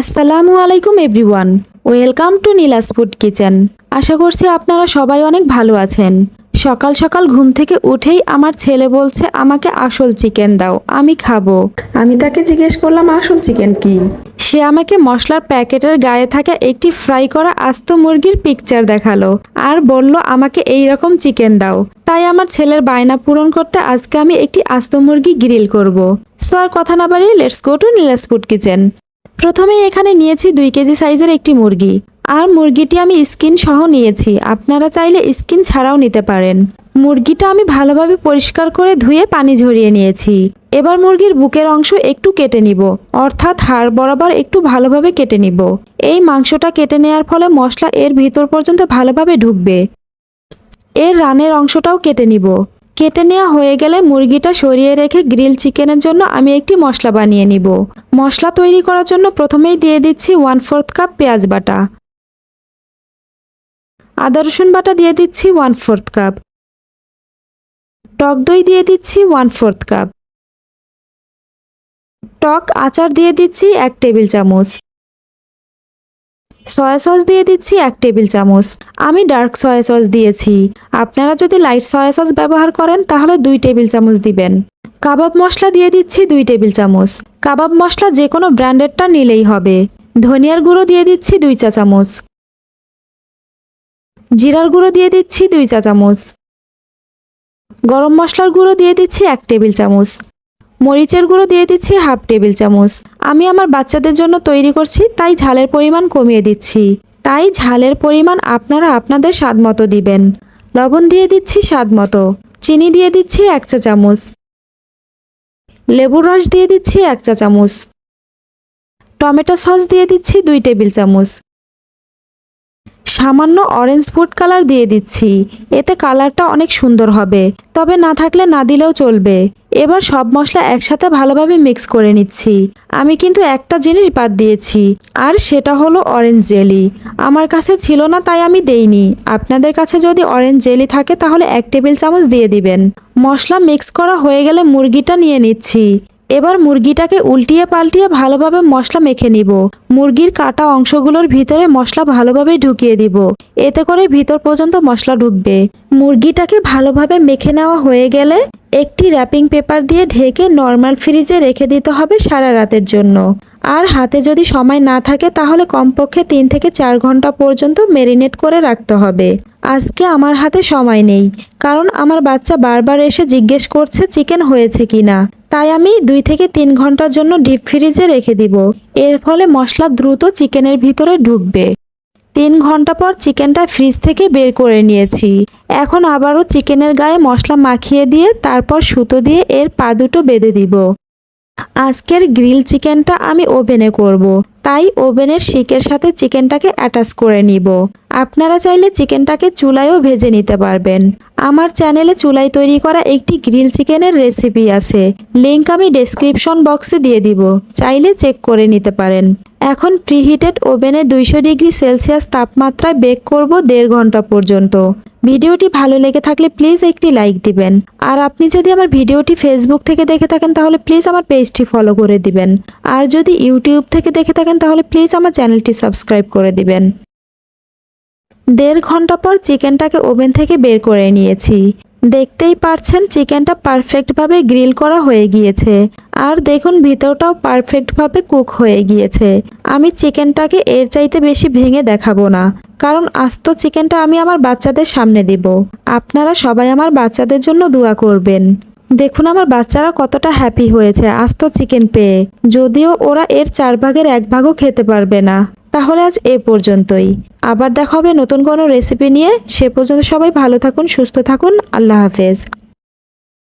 আসসালামু আলাইকুম everyone. Welcome to Nilas food kitchen. আশা করছি আপনারা সবাই অনেক ভালো আছেন। সকাল সকাল ঘুম থেকে উঠেই আমার ছেলে বলছে আমাকে আসল চিকেন দাও আমি খাব। আমি তাকে জিজ্ঞেস করলাম আসল চিকেন কি? সে আমাকে মশলার প্যাকেটের গায়ে থাকা একটি ফ্রাই করা আস্ত মুরগির পিকচার দেখাল আর বলল আমাকে এই রকম চিকেন দাও। তাই আমার ছেলের বায়না পূরণ করতে আজকে আমি একটি আস্ত মুরগি গ্রিল করব। সো আর কথা না বাড়িয়ে let's go to Nilas food kitchen. প্রথমে এখানে নিয়েছি দুই কেজি সাইজের একটি মুরগি। আর মুরগিটি আমি স্কিন সহ নিয়েছি। আপনারা চাইলে স্কিন ছাড়াও নিতে পারেন। মুরগিটা আমি ভালোভাবে পরিষ্কার করে ধুয়ে পানি ঝরিয়ে নিয়েছি। এবার মুরগির বুকের অংশ একটু কেটে নিব। অর্থাৎ হাড় বরাবর একটু ভালোভাবে কেটে নিব। এই মাংসটা কেটে নেওয়ার ফলে মশলা এর ভিতর পর্যন্ত ভালোভাবে ঢুকবে। এর রানের অংশটাও কেটে নিব। কেটে নেওয়া হয়ে গেলে মুরগিটা সরিয়ে রেখে গ্রিল চিকেনের জন্য আমি একটি মশলা বানিয়ে নিব। মশলা তৈরি করার জন্য প্রথমেই দিয়ে দিচ্ছি ওয়ান ফোর্থ কাপ পেঁয়াজ বাটা। আদা রসুন বাটা দিয়ে দিচ্ছি ওয়ান ফোর্থ কাপ। টক দই দিয়ে দিচ্ছি ওয়ান ফোর্থ কাপ। টক আচার দিয়ে দিচ্ছি এক টেবিল চামচ। সয়া সস দিয়ে দিচ্ছি এক টেবিল চামচ। আমি ডার্ক সয়া সস দিয়েছি। আপনারা যদি লাইট সয়া সস ব্যবহার করেন, তাহলে দুই টেবিল চামচ দিবেন। কাবাব মশলা দিয়ে দিচ্ছি দুই টেবিল চামচ। কাবাব মশলা যে কোনো ব্র্যান্ডেরটা নিলেই হবে। ধনিয়ার গুঁড়ো দিয়ে দিচ্ছি দুই চা চামচ। জিরার গুঁড়ো দিয়ে দিচ্ছি দুই চা চামচ। গরম মশলার গুঁড়ো দিয়ে দিচ্ছি এক টেবিল চামচ। মরিচের গুঁড়ো দিয়ে দিচ্ছি হাফ টেবিল চামচ। আমি আমার বাচ্চাদের জন্য তৈরি করছি, তাই ঝালের পরিমাণ কমিয়ে দিচ্ছি। তাই ঝালের পরিমাণ আপনারা আপনাদের স্বাদ মতো দিবেন। লবণ দিয়ে দিচ্ছি স্বাদ মতো। চিনি দিয়ে দিচ্ছি এক চা চামচ। লেবুর রস দিয়ে দিচ্ছি এক চা চামচ। টমেটো সস দিয়ে দিচ্ছি দুই টেবিল চামচ। সামান্য অরেঞ্জ ফুড কালার দিয়ে দিচ্ছি। এতে কালারটা অনেক সুন্দর হবে। তবে না থাকলে না দিলেও চলবে। এবার সব মশলা একসাথে ভালোভাবে মিক্স করে নিচ্ছি। আমি কিন্তু একটা জিনিস বাদ দিয়েছি, আর সেটা হলো অরেঞ্জ জেলি আমার কাছে ছিল না, তাই আমি দেইনি। আপনাদের কাছে যদি অরেঞ্জ জেলি থাকে, তাহলে এক টেবিল চামচ দিয়ে দিবেন। মশলা মিক্স করা হয়ে গেলে মুরগিটা নিয়ে নিচ্ছি। এবার মুরগিটাকে উল্টিয়ে পাল্টিয়ে ভালোভাবে মশলা মেখে নিব। মুরগির কাটা অংশগুলোর ভিতরে মশলা ভালোভাবে ঢুকিয়ে দিব। এতে করে ভিতর পর্যন্ত মশলা ঢুকবে। মুরগিটাকে ভালোভাবে মেখে নেওয়া হয়ে গেলে একটি র্যাপিং পেপার দিয়ে ঢেকে নর্মাল ফ্রিজে রেখে দিতে হবে সারা রাতের জন্য। আর হাতে যদি সময় না থাকে তাহলে কমপক্ষে তিন থেকে চার ঘণ্টা পর্যন্ত মেরিনেট করে রাখতে হবে। আজকে আমার হাতে সময় নেই, কারণ আমার বাচ্চা বারবার এসে জিজ্ঞেস করছে চিকেন হয়েছে কিনা। তাই আমি দুই থেকে তিন ঘণ্টার জন্য ডিপ ফ্রিজে রেখে দিব। এর ফলে মশলা দ্রুত চিকেনের ভিতরে ঢুকবে। তিন ঘণ্টা পর চিকেনটা ফ্রিজ থেকে বের করে নিয়েছি। এখন আবারও চিকেনের গায়ে মশলা মাখিয়ে দিয়ে তারপর সুতো দিয়ে এর পা দুটো বেঁধে দিব। আজকের গ্রিল চিকেনটা আমি ওভেনে করব। তাই ওভেনের শিকের সাথে চিকেনটাকে অ্যাটাচ করে নিব। আপনারা চাইলে চিকেনটাকে চুলায়ও ভেজে নিতে পারবেন। আমার চ্যানেলে চুলায় তৈরি করা একটি গ্রিল চিকেনের রেসিপি আছে। লিঙ্ক আমি ডেসক্রিপশন বক্সে দিয়ে দিব। চাইলে চেক করে নিতে পারেন। এখন প্রিহিটেড ওভেনে দুইশো ডিগ্রি সেলসিয়াস তাপমাত্রায় বেক করব দেড় ঘণ্টা পর্যন্ত। ভিডিওটি ভালো লেগে থাকলে প্লিজ একটি লাইক দিবেন। আর আপনি যদি আমার ভিডিওটি ফেসবুক থেকে দেখে থাকেন তাহলে প্লিজ আমার পেজটি ফলো করে দিবেন। আর যদি ইউটিউব থেকে দেখে থাকেন তাহলে প্লিজ আমার চ্যানেলটি সাবস্ক্রাইব করে দিবেন। দেড় ঘণ্টা পর চিকেনটাকে ওভেন থেকে বের করে নিয়েছি। দেখতেই পারছেন, চিকেনটা পারফেক্টভাবে গ্রিল করা হয়ে গিয়েছে। আর দেখুন ভিতরটাও পারফেক্টভাবে কুক হয়ে গিয়েছে। আমি চিকেনটাকে এর চাইতে বেশি ভেঙে দেখাবো না, কারণ আস্ত চিকেনটা আমি আমার বাচ্চাদের সামনে দেব। আপনারা সবাই আমার বাচ্চাদের জন্য দোয়া করবেন। দেখুন আমার বাচ্চারা কতটা হ্যাপি হয়েছে আস্ত চিকেন পেয়ে। যদিও ওরা এর চার ভাগের এক ভাগও খেতে পারবে না। তাহলে আজ এ পর্যন্তই। আবার দেখা হবে নতুন কোনো রেসিপি নিয়ে। সে পর্যন্ত সবাই ভালো থাকুন, সুস্থ থাকুন। আল্লাহ হাফেজ।